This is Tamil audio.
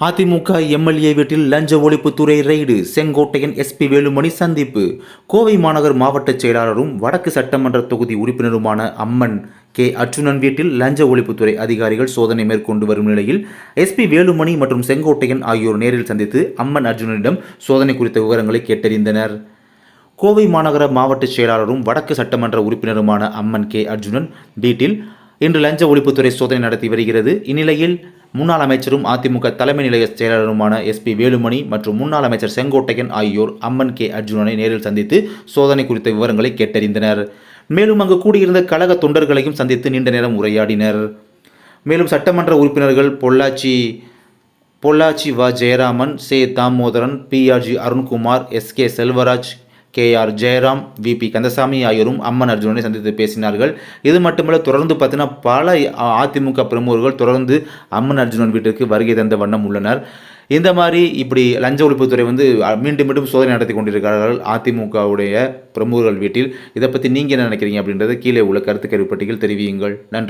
அதிமுக எம்எல்ஏ வீட்டில் லஞ்ச ஒழிப்புத்துறை ரெய்டு. செங்கோட்டையன் எஸ்பி வேலுமணி சந்திப்பு. கோவை மாநகர் மாவட்ட செயலாளரும் வடக்கு சட்டமன்ற தொகுதி உறுப்பினருமான அம்மன் கே. அர்ஜுனன் வீட்டில் லஞ்ச ஒழிப்புத்துறை அதிகாரிகள் சோதனை மேற்கொண்டு வரும் நிலையில் எஸ்பி வேலுமணி மற்றும் செங்கோட்டையன் ஆகியோர் நேரில் சந்தித்து அம்மன் அர்ஜுனனிடம் சோதனை குறித்த விவரங்களை கேட்டறிந்தனர். கோவை மாநகர மாவட்ட செயலாளரும் வடக்கு சட்டமன்ற உறுப்பினருமான அம்மன் கே. அர்ஜுனன் வீட்டில் இன்று லஞ்ச ஒழிப்புத்துறை சோதனை நடத்தி வருகிறது. இந்நிலையில் முன்னாள் அமைச்சரும் அதிமுக தலைமை நிலைய செயலாளருமான எஸ்பி வேலுமணி மற்றும் முன்னாள் அமைச்சர் செங்கோட்டையன் ஆகியோர் அம்மன் கே அர்ஜுனனை நேரில் சந்தித்து சோதனை குறித்த விவரங்களை கேட்டறிந்தனர். மேலும் அங்கு கூடியிருந்த கழக தொண்டர்களையும் சந்தித்து நீண்ட நேரம் உரையாடினர். மேலும் சட்டமன்ற உறுப்பினர்கள் பொள்ளாச்சி பொள்ளாச்சி வ. ஜெயராமன் சே. Damodaran PRG Arunkumar S. K. Selvaraj K R Jayaram VP Kandasamy ஆகியோரும் அம்மன் அர்ஜுனனை சந்தித்து பேசினார்கள். இது மட்டுமல்ல தொடர்ந்து பார்த்தீங்கன்னா பல அதிமுக பிரமுகர்கள் தொடர்ந்து அம்மன் அர்ஜுனன் வீட்டிற்கு வருகை தந்த வண்ணம் உள்ளனர். இந்த மாதிரி இப்படி லஞ்ச ஒழிப்புத்துறை வந்து மீண்டும் மீண்டும் சோதனை நடத்தி கொண்டிருக்கிறார்கள் அதிமுகவுடைய பிரமுகர்கள் வீட்டில். இதை பற்றி நீங்கள் என்ன நினைக்கிறீங்க அப்படின்றத கீழே உள்ள கருத்து கருப்பட்டிகள் தெரிவியுங்கள். நன்றி.